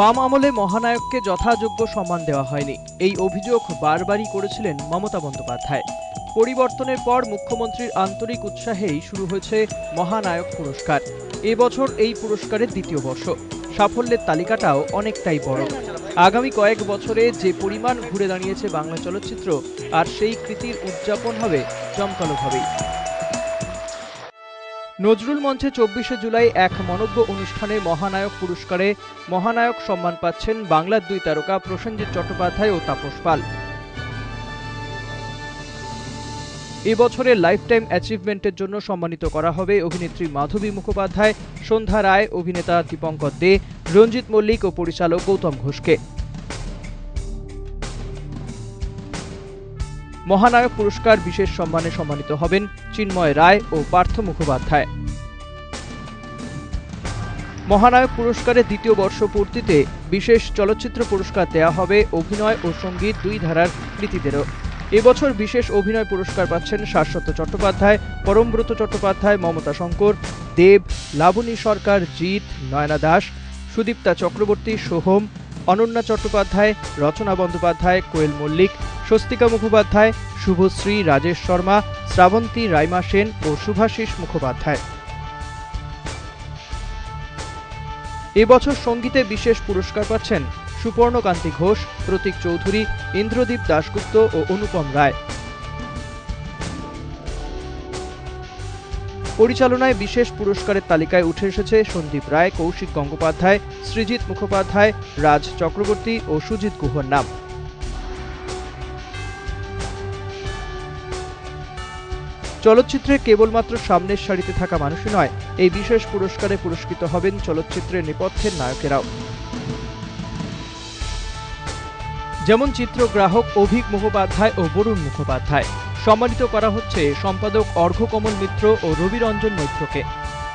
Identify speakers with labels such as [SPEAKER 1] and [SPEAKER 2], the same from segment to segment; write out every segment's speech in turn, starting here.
[SPEAKER 1] বাম আমলে মহানায়ককে যথাযোগ্য সম্মান দেওয়া হয়নি। এই অভিযোগ বারবারই করেছিলেন মমতা বন্দ্যোপাধ্যায়। পরিবর্তনের পর মুখ্যমন্ত্রীর আন্তরিক উৎসাহেই শুরু হয়েছে মহানায়ক পুরস্কার। এবছর এই পুরস্কারের দ্বিতীয় বর্ষ। সাফল্যের তালিকাটাও অনেকটাই বড়। আগামী কয়েক বছরে যে পরিমাণ ঘুরে দাঁড়িয়েছে বাংলা চলচ্চিত্র, আর সেই কৃতির উদযাপন হবে জমকালোভাবেই নজরুল মঞ্চে চব্বিশে জুলাই এক মনজ্ঞ অনুষ্ঠানে মহানায়ক পুরস্কারে মহানায়ক সম্মান পাচ্ছেন বাংলার দুই তারকা প্রসেনজিৎ চট্টোপাধ্যায় ও তাপস পাল। এবছরের লাইফ টাইম অ্যাচিভমেন্টের জন্য সম্মানিত করা হবে অভিনেত্রী মাধবী মুখোপাধ্যায়, সন্ধ্যা রায়, অভিনেতা দীপঙ্কর দে, রঞ্জিত মল্লিক ও পরিচালক গৌতম ঘোষকে। মহানায়ক পুরস্কার বিশেষ সম্মানে সম্মানিত হবেন চিন্ময় রায় ও পার্থ মুখোপাধ্যায়। মহানায়ক পুরস্কারের দ্বিতীয় বর্ষ পূর্তিতে বিশেষ চলচ্চিত্র পুরস্কার দেওয়া হবে অভিনয় ও সংগীত দুই ধারার কৃতিদেরও। এবছর বিশেষ অভিনয় পুরস্কার পাচ্ছেন শাশ্বত চট্টোপাধ্যায়, পরমব্রত চট্টোপাধ্যায়, মমতা শঙ্কর, দেব, লাবণী সরকার, জিৎ, নয়না দাস, সুদীপ্তা চক্রবর্তী, সোহম, অনন্যা চট্টোপাধ্যায়, রচনা বন্দ্যোপাধ্যায়, কোয়েল মল্লিক স্বস্তিকা মুখোপাধ্যায়, শুভশ্রী রাজেশ শর্মা, শ্রাবন্তী রাইমা সেন ও শুভাশিস মুখোপাধ্যায়। এবছর সঙ্গীতে বিশেষ পুরস্কার পাচ্ছেন সুপর্ণকান্তি ঘোষ, প্রতীক চৌধুরী, ইন্দ্রদীপ দাশগুপ্ত ও অনুপম রায়। পরিচালনায় বিশেষ পুরস্কারের তালিকায় উঠে এসেছে সন্দীপ রায়, কৌশিক গঙ্গোপাধ্যায়, সৃজিত মুখোপাধ্যায়, রাজ চক্রবর্তী ও সুজিত গুহর নাম। চলচ্চিত্রে কেবলমাত্র সামনের সারিতে থাকা মানুষই নয়, এই বিশেষ পুরস্কারে পুরস্কৃত হবেন চলচ্চিত্রের নেপথ্যের নায়কেরাও। যেমন চিত্রগ্রাহক অভিক মুখোপাধ্যায় ও বরুণ মুখোপাধ্যায়। সম্মানিত করা হচ্ছে সম্পাদক অর্ঘ্যকমল মিত্র ও রবিরঞ্জন মৈত্রকে।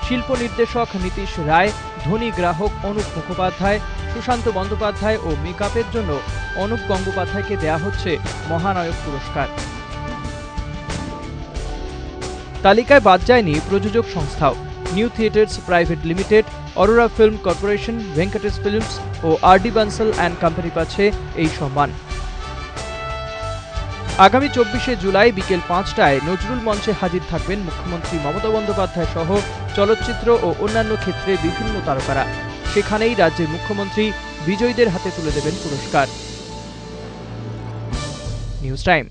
[SPEAKER 1] শিল্প নির্দেশক নীতিশ রায়, ধনী গ্রাহক অনুপ মুখোপাধ্যায়, সুশান্ত বন্দ্যোপাধ্যায় ও মেকআপের জন্য অনুপ গঙ্গোপাধ্যায়কে দেয়া হচ্ছে মহানায়ক পুরস্কার। তালিকায় বাদ যায়নি প্রযোজক সংস্থাও। New theatres private limited, Aurora film corporation, Venkatesh films O R D Bansal and company পাচ্ছে এই সম্মান। আগামী চব্বিশে জুলাই বিকেল পাঁচটায় নজরুল মঞ্চে হাজির থাকবেন মুখ্যমন্ত্রী মমতা বন্দ্যোপাধ্যায় সহ চলচ্চিত্র ও অন্যান্য ক্ষেত্রে বিভিন্ন তারকারা। সেখানেই রাজ্যের মুখ্যমন্ত্রী বিজয়ীদের হাতে তুলে দেবেন পুরস্কার। News time.